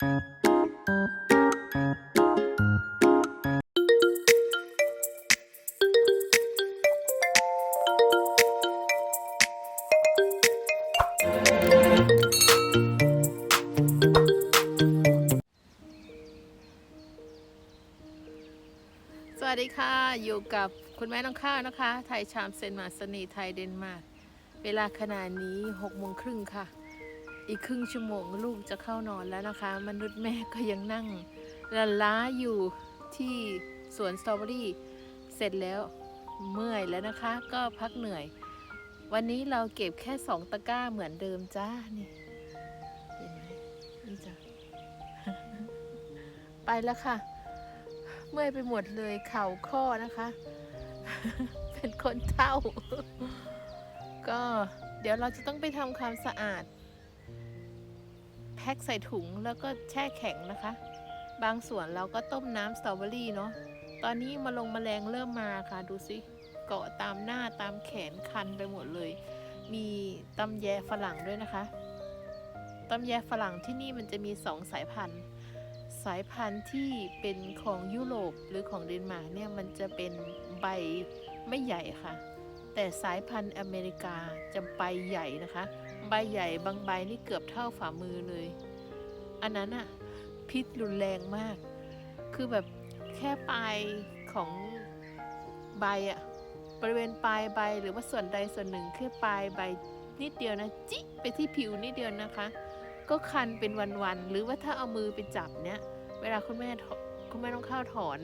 สวัสดีค่ะ อยู่กับคุณแม่น้องข้าวนะคะ ไทยชามเซนมาสนีไทยเดนมาร์ก เวลาขณะนี้6โมงครึ่งค่ะ อีกครึ่งชั่วโมงลูกจะเข้านอนแล้วนะคะ มนุษย์แม่ก็ยังนั่งละล้าอยู่ที่สวนสตรอเบอรี่ เสร็จแล้วเมื่อยแล้วนะคะ ก็พักเหนื่อย วันนี้เราเก็บแค่สองตะกร้าเหมือนเดิมจ้านี่เห็นไหมนี่จ้ะไปแล้วค่ะ เมื่อยไปหมดเลยเข่าข้อนะคะ เป็นคนเท่า ก็เดี๋ยวเราจะต้องไปทำความสะอาด พ็คใส่ถุงแล้วก็แช่แข็งนะคะ บางส่วนเราก็ต้มน้ำสตรอเบอรี่เนาะตอนนี้มาลงแมลงเริ่มมาค่ะ ดูสิเกาะตามหน้าตามแขนคันไปหมดเลย มีตำแยฝรั่งด้วยนะคะตำแยฝรั่งที่นี่มันจะมีสองสายพันธุ์สายพันธุ์ที่เป็นของยุโรปหรือของเดนมาร์กเนี่ยมันจะเป็นใบไม่ใหญ่ค่ะ แต่สายพันธุ์อเมริกาจะใบใหญ่นะคะ ใบใหญ่บางใบนี่เกือบเท่าฝ่ามือเลย อันนั้นอะพิษรุนแรงมาก คือแบบแค่ปลายของใบอะบริเวณปลายใบหรือว่าส่วนใดส่วนหนึ่งแค่ปลายใบนิดเดียวนะ จิไปที่ผิวนิดเดียวนะคะ ก็คันเป็นวันๆหรือว่าถ้าเอามือไปจับเนี่ยเวลาคุณแม่คุณแม่ต้องเข้าถอน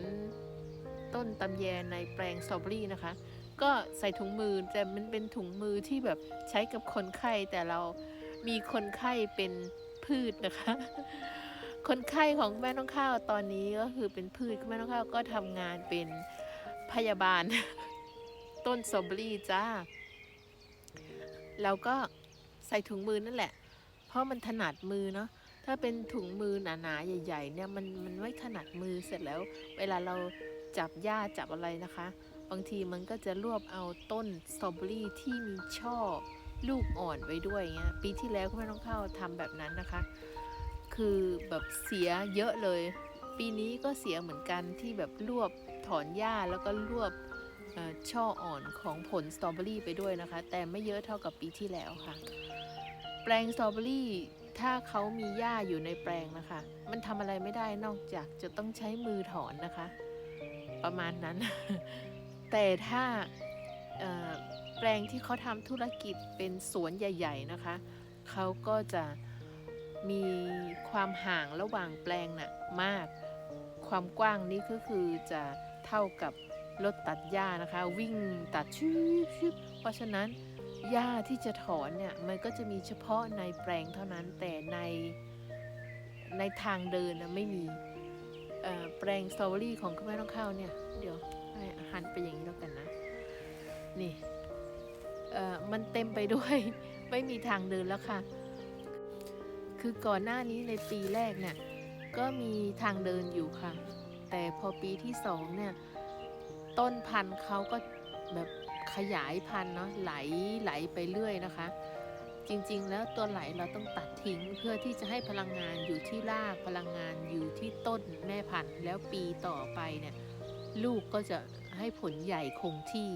ต้นตำแยในแปลงสตรอเบอรี่นะคะ ก็ใส่ถุงมือแต่มันเป็นถุงมือที่แบบใช้กับคนไข้แต่เรามีคนไข้เป็นพืชนะคะ คนไข้ของแม่ต้องข้าวตอนนี้ก็คือเป็นพืชแม่ต้องข้าวก็ทำงานเป็นพยาบาล ต้นสอบรี่จ้าเราก็ใส่ถุงมือนั่นแหละ เพราะมันถนัดมือเนาะถ้าเป็นถุงมือหนาๆใหญ่ ๆ เนี่ยมันมันไม่ถนัดมือเสร็จแล้ว เวลาเราจับหญ้าจับอะไรนะคะ บางทีมันก็จะรวบเอาต้นสตรอเบอรี่ที่มีช่อลูกอ่อนไว้ด้วยเงี้ยปีที่แล้วคุณแม่น้องข้าวทำแบบนั้นนะคะ คือแบบเสียเยอะเลย ปีนี้ก็เสียเหมือนกันที่แบบรวบถอนหญ้าแล้วก็รวบช่ออ่อนของผลสตรอเบอรี่ไปด้วยนะคะ แต่ไม่เยอะเท่ากับปีที่แล้วค่ะ แปลงสตรอเบอรี่ถ้าเขามีหญ้าอยู่ในแปลงนะคะ มันทำอะไรไม่ได้นอกจากจะต้องใช้มือถอนนะคะ ประมาณนั้น แต่ถ้าแปลงที่เขาทำธุรกิจเป็นสวนใหญ่ ๆ นะคะ เขาก็จะมีความห่างระหว่างแปลงน่ะมาก ความกว้างนี้ก็คือจะเท่ากับรถตัดหญ้านะคะ วิ่งตัดชืบชืบเพราะฉะนั้นหญ้าที่จะถอนเนี่ยมันก็จะมีเฉพาะในแปลงเท่านั้นแต่ในในทางเดินนะไม่มีแปลงสตรอเบอรี่ของคุณแม่ต้องเข้าเนี่ยเดี๋ยว หันไปอย่างนี้แล้วกันนะ นี่ เอ่อ มันเต็มไปด้วย ไม่มีทางเดินแล้วค่ะ คือก่อนหน้านี้ในปีแรกเนี่ย ก็มีทางเดินอยู่ค่ะ แต่พอปีที่สองเนี่ย ต้นพันธุ์เขาก็แบบขยายพันธุ์เนาะ ไหลไหลไปเรื่อยนะคะ จริงๆ แล้วตัวไหลเราต้องตัดทิ้งเพื่อที่จะให้พลังงานอยู่ที่ราก พลังงานอยู่ที่ต้นแม่พันธุ์ แล้วปีต่อไปเนี่ย ลูกก็จะให้ผลใหญ่คงที่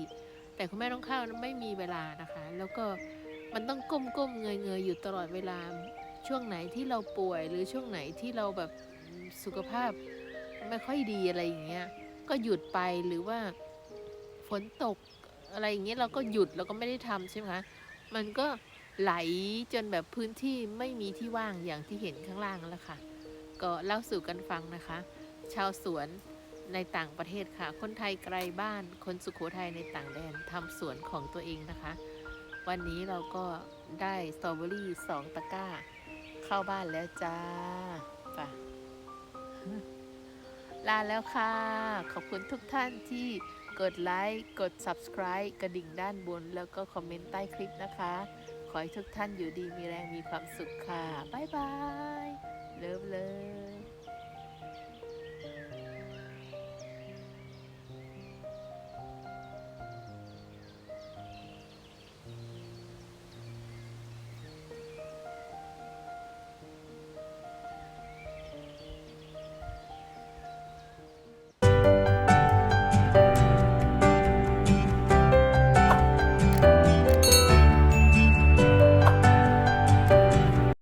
แต่คุณแม่ต้องข้าวนั้นไม่มีเวลานะคะ แล้วก็มันต้องก้มก้มเงยเงยๆอยู่ตลอดเวลา ช่วงไหนที่เราป่วยหรือช่วงไหนที่เราแบบสุขภาพไม่ค่อยดีอะไรอย่างเงี้ย ก็หยุดไปหรือว่าฝนตกอะไรอย่างเงี้ยเราก็หยุดเราก็ไม่ได้ทำใช่ไหมคะ มันก็ไหลจนแบบพื้นที่ไม่มีที่ว่างอย่างที่เห็นข้างล่างแล้วค่ะ ก็เล่าสู่กันฟังนะคะ ชาวสวน ในต่างประเทศค่ะ คนไทยไกลบ้าน คนสุขโขทัยในต่างแดนทำสวนของตัวเองนะคะ วันนี้เราก็ได้สตรอเบอรี่สองตะกร้า เข้าบ้านแล้วจ้าไปลาแล้วค่ะ ขอบคุณทุกท่านที่กดไลค์ กด subscribe กระดิ่งด้านบน แล้วก็คอมเมนต์ใต้คลิปนะคะ ขอให้ทุกท่านอยู่ดีมีแรงมีความสุขค่ะ บ๊ายบาย